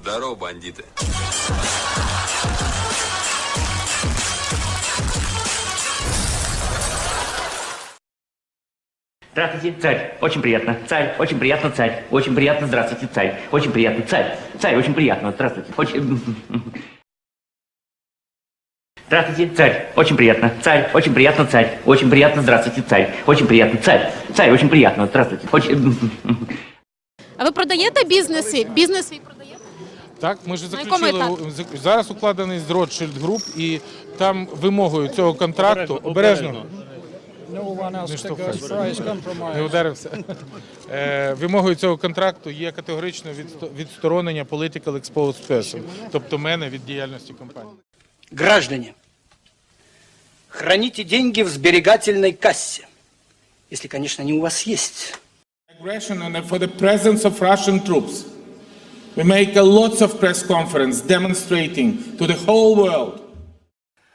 Здорово, бандиты. Здравствуйте, царь. Очень приятно. Царь, очень приятно, царь. Очень приятно, здравствуйте, царь. Очень приятно, царь. Царь, очень приятно, здравствуйте. Очень... Здравствуйте, царь. Очень приятно. Царь, очень приятно, царь. Очень приятно, здравствуйте, царь. Очень приятно, царь. Царь, очень приятно, здравствуйте. Очень... А ви продаєте бізнеси? Бізнес свій продаєте? Так, ми ж заключили зараз укладений з Rothschild Group, і там вимогою цього контракту обережно Не ударився. Е, Вимогою цього контракту є категоричне відсторонення political exposed person, тобто мене від діяльності компанії. Граждане, храните деньги в сберегательной кассе. Если, конечно, они у вас есть. aggression and for the presence of Russian troops. We make a lots of press conference demonstrating to the whole world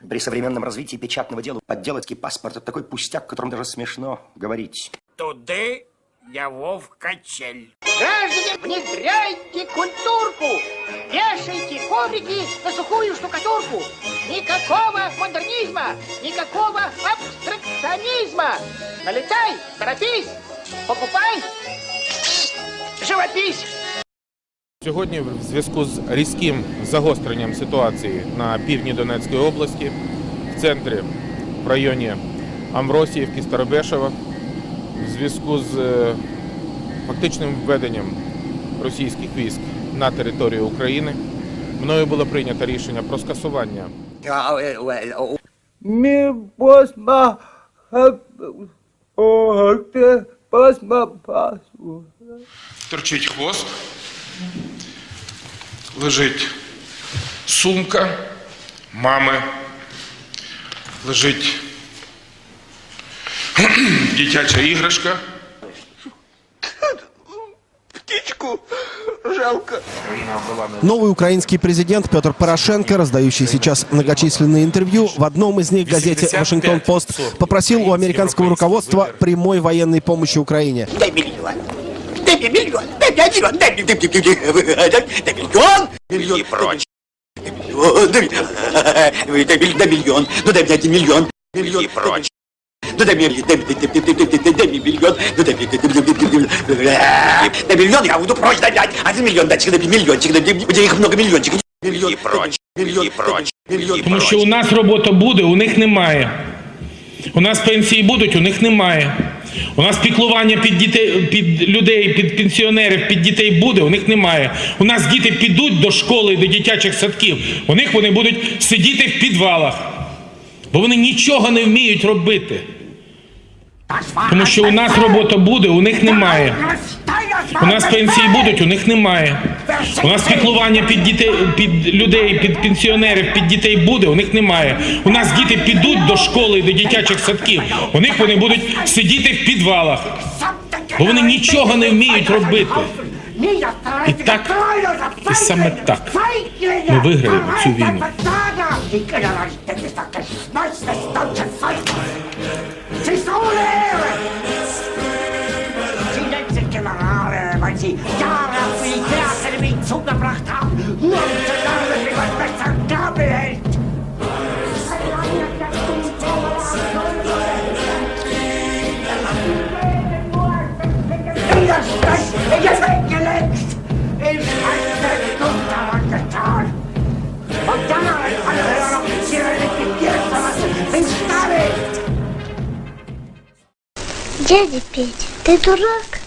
При современном развитии печатного дела подделать паспорт – это такой пустяк, о котором даже смешно говорить. Туди я вов качель. Граждане, внедряйте культурку! Вешайте коврики на сухую штукатурку! Никакого модернизма! Никакого абстракционизма! Налетай, торопись, покупай, живопись! Сьогодні, в зв'язку з різким загостренням ситуації на півдні Донецької області, в центрі, в районі Амвросіївки, Старобешева, в зв'язку з е, фактичним введенням російських військ на територію України, мною було прийнято рішення про скасування Ми посма посма пасу. торчить хвост, лежить сумка мами, лежить дитяча іграшка. Новый украинский президент Петр Порошенко, раздающий сейчас многочисленные интервью, в одном из них газете «Вашингтон-Пост» попросил у американского руководства прямой военной помощи Украине. Дай мільйон. Дай мне мільйон. Дай мне мільйон. Дай мне дай мне- дай- дай мільйон. Мільйон. І прочь. Дай дай міль- дай мільйон. Ну дай мне один мільйон. Мільйон. І прочь. Ну дай мне дай дай- дай- дай- дай- дай- дай мне мільйон. Ну дай мне дай- дай- дай- дай- дай мільйон, я буду прочь дай пять. Один мільйон, дайте дай мне мільйончик. дай мне- У много мільйончиков. Мільйон. І прочь. Мільйон. І прочь. Мільйон. Тому що у нас робота буде, у них немає. У нас пенсії будуть, у них немає. У нас піклування під дітей, під людей, під пенсіонерів, під дітей буде, у них немає. У нас діти підуть до школи до дитячих садків. У них вони будуть сидіти в підвалах, бо вони нічого не вміють робити. Тому що у нас робота буде, у них немає. У нас пенсії будуть, у них немає. У нас піклування під дітей, під людей, під пенсіонерів, під дітей буде, у них немає. У нас діти підуть до школи до дитячих садків. У них вони будуть сидіти в підвалах, бо вони нічого не вміють робити. І так, і саме так ми виграємо цю війну. Generale, weil sie Jahre auf Militärse den zugebracht haben, nur um zu lernen, wie man besser Gabel hält. Widerstand, ich ist weggelenkt! Ich hatte gut daran getan! Und dann alle Offiziere liquidiert verlassen, den Stalin! Дядя Петя, ты дурак?